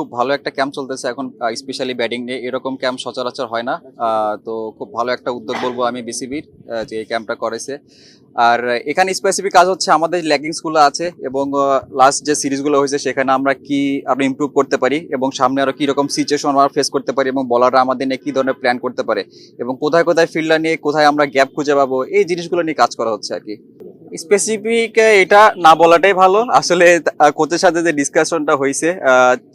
খুব ভালো একটা ক্যাম্প চলতেছে এখন স্পেশালি ব্যাটিং নিয়ে। এরকম ক্যাম্প সচরাচর হয় না। তো খুব ভালো একটা উদ্যোগ বলব আমি বিসিবির যে এই ক্যাম্পটা করেছে। আর এখানে স্পেসিফিক কাজ হচ্ছে আমাদের ল্যাকিংসগুলো আছে এবং লাস্ট যে সিরিজগুলো হয়েছে সেখানে আমরা কি আমরা ইমপ্রুভ করতে পারি এবং সামনে আরও কি রকম সিচুয়েশন আমরা ফেস করতে পারি এবং বলাররা আমাদের নিয়ে কি ধরনের প্ল্যান করতে পারে এবং কোথায় কোথায় ফিল্ডার নিয়ে কোথায় আমরা গ্যাপ খুঁজে পাবো, এই জিনিসগুলো নিয়ে কাজ করা হচ্ছে আর কি। স্পেসিফিক এটা না বলাটাই ভালো। আসলে কোচের সাথে যে ডিসকাশনটা হয়েছে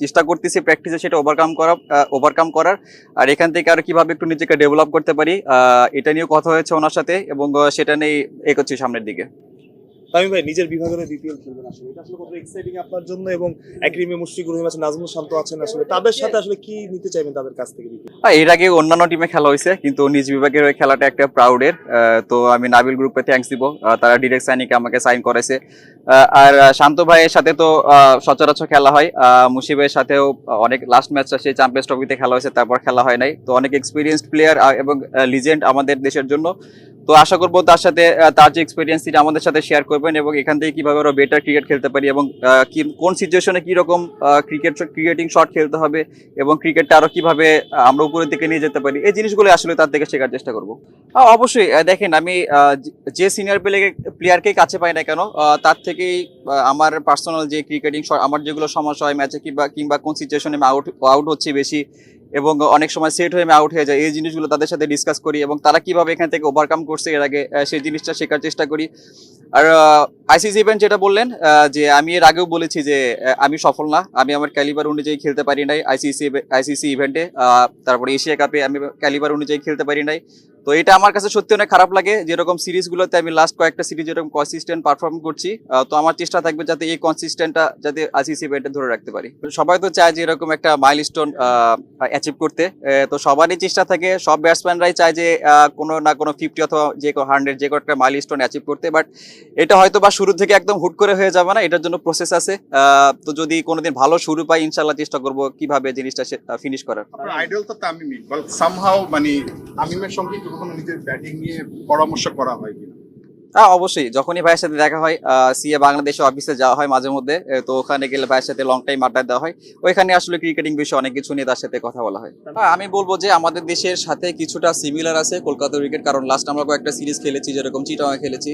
চেষ্টা করতেছি প্র্যাকটিসে সেটা ওভারকাম করা ওভারকাম করার। আর এখান থেকে আর কীভাবে একটু নিজেকে ডেভেলপ করতে পারি এটা নিয়েও কথা হয়েছে ওনার সাথে এবং সেটা নিয়ে এগোচ্ছি সামনের দিকে। তামিম ভাই, নিজের বিভাগের বিপিএল খেলবেন আসলে। এটা আসলে কত এক্সাইটিং আপনার জন্য এবং একরিমে মুশফিক রহিম আছেন, নাজমুল শান্ত আছেন আসলে। তাদের সাথে আসলে কি নিতে চাইবেন তাদের কাছ থেকে এর আগে অন্যান্য টিমে খেলা হয়েছে, কিন্তু নিজ বিভাগের ওই খেলাটা একটা প্রাউডের তো আমি নাবিল গ্রুপে থ্যাঙ্কস দিব। তারা ডিরেক্ট সাইনিকে আমাকে সাইন করেছে। আর শান্ত ভাইয়ের সাথে তো সচরাচর খেলা হয়। মুশিবের সাথেও অনেক লাস্ট ম্যাচটা সেই চ্যাম্পিয়ন্স ট্রফিতে খেলা হয়েছে, তারপর খেলা হয় নাই। তো অনেক এক্সপিরিয়েন্সড প্লেয়ার এবং লিজেন্ড আমাদের দেশের জন্য। তো আশা করব তার সাথে তার যে এক্সপিরিয়েন্স তিনি আমাদের সাথে শেয়ার করবেন এবং এখান থেকে কীভাবে আরও বেটার ক্রিকেট খেলতে পারি এবং কোন সিচুয়েশনে কীরকম ক্রিকেট ক্রিকেটিং শট খেলতে হবে এবং ক্রিকেটটা আরও কীভাবে আমরা উপরের দিকে নিয়ে যেতে পারি, এই জিনিসগুলো আসলে তার থেকে শেখার চেষ্টা করব। অবশ্যই দেখেন আমি যে- সিনিয়র প্লেয়ারকে কাছে পাই না কেন তার থেকেই আমার পার্সোনাল যে ক্রিকেটিং শট আমার যেগুলো সমস্যা হয় ম্যাচে কিংবা কিংবা কোন সিচুয়েশনে আমি আউট আউট হচ্ছি বেশি এবং অনেক সময় সেট হয়ে আমি আউট হয়ে যায় এই জিনিসগুলো তাদের সাথে ডিসকাস করি এবং তারা কীভাবে এখান থেকে ওভারকাম করছে এর আগে সেই জিনিসটা শেখার চেষ্টা করি। আর আইসিসি ইভেন্ট যেটা বললেন যে আমি এর আগেও বলেছি যে আমি সফল না। আমি আমার ক্যালিবার অনুযায়ী খেলতে পারি নাই আইসিসি আইসিসি ইভেন্টে তারপরে এশিয়া কাপে আমি ক্যালিবার অনুযায়ী খেলতে পারি নাই। তো এটা আমার কাছে সত্যি অনেক খারাপ লাগে যেরকম সিরিজগুলোতে আমি লাস্ট কয়েকটা সিরিজ যেরকম কনসিস্টেন্ট পারফর্ম করছি তো আমার চেষ্টা থাকবে যাতে এই কনসিস্টেন্টটা যাতে আইসিসি ইভেন্টে ধরে রাখতে পারি। সবাই তো চায় যে এরকম একটা মাইলস্টোন অ্যাচিভ করতে তো সবারই চেষ্টা থাকে, সব ব্যাটসম্যানরাই চায় যে কোনো না কোনো ফিফটি অথবা যে কোনো হান্ড্রেড যে কোনো একটা মাইল স্টোন অ্যাচিভ করতে বাট এটা হয়তো বা শুরু থেকে একদম হুট করে হয়ে যাবে না, এটার জন্য প্রসেস আছে তো যদি কোনোদিন ভালো শুরু পাই ইনশাল্লাহ চেষ্টা করব কীভাবে জিনিসটা ফিনিশ করার। আইডল তো তামিমই বাট সামহাও মানে তামিমের সঙ্গে কখনো নিজের ব্যাটিং নিয়ে পরামর্শ করা হয় কিনা? হ্যাঁ অবশ্যই। যখনই ভাইয়ের সাথে দেখা হয় সিএ বাংলাদেশে অফিসে যাওয়া হয় মাঝে মধ্যে তো ওখানে গেলে ভাইয়ের সাথে লং টাইম আড্ডা দেওয়া হয়। ওইখানে আসলে ক্রিকেটিং বিষয়ে অনেক কিছু নিয়ে তার সাথে কথা বলা হয়। আমি বলব যে আমাদের দেশের সাথে কিছুটা সিমিলার আছে কলকাতা ক্রিকেট কারণ লাস্ট আমরা কয়েকটা সিরিজ খেলেছি, যেরকম চিটাঙা খেলেছি।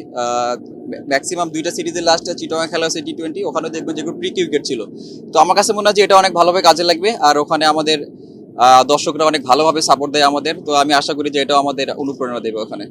ম্যাক্সিমাম দুইটা সিরিজের লাস্টে চিটাঙা খেলা হয়েছে টি টোয়েন্টি ওখানে দেখবেন যে প্রি উইকেট ছিল। তো আমার কাছে মনে হয় যে এটা অনেক ভালোভাবে কাজে লাগবে। আর ওখানে আমাদের দর্শকরা অনেক ভালোভাবে সাপোর্ট দেয় আমাদের। তো আমি আশা করি যে এটাও আমাদের অনুপ্রেরণা দেবে ওখানে।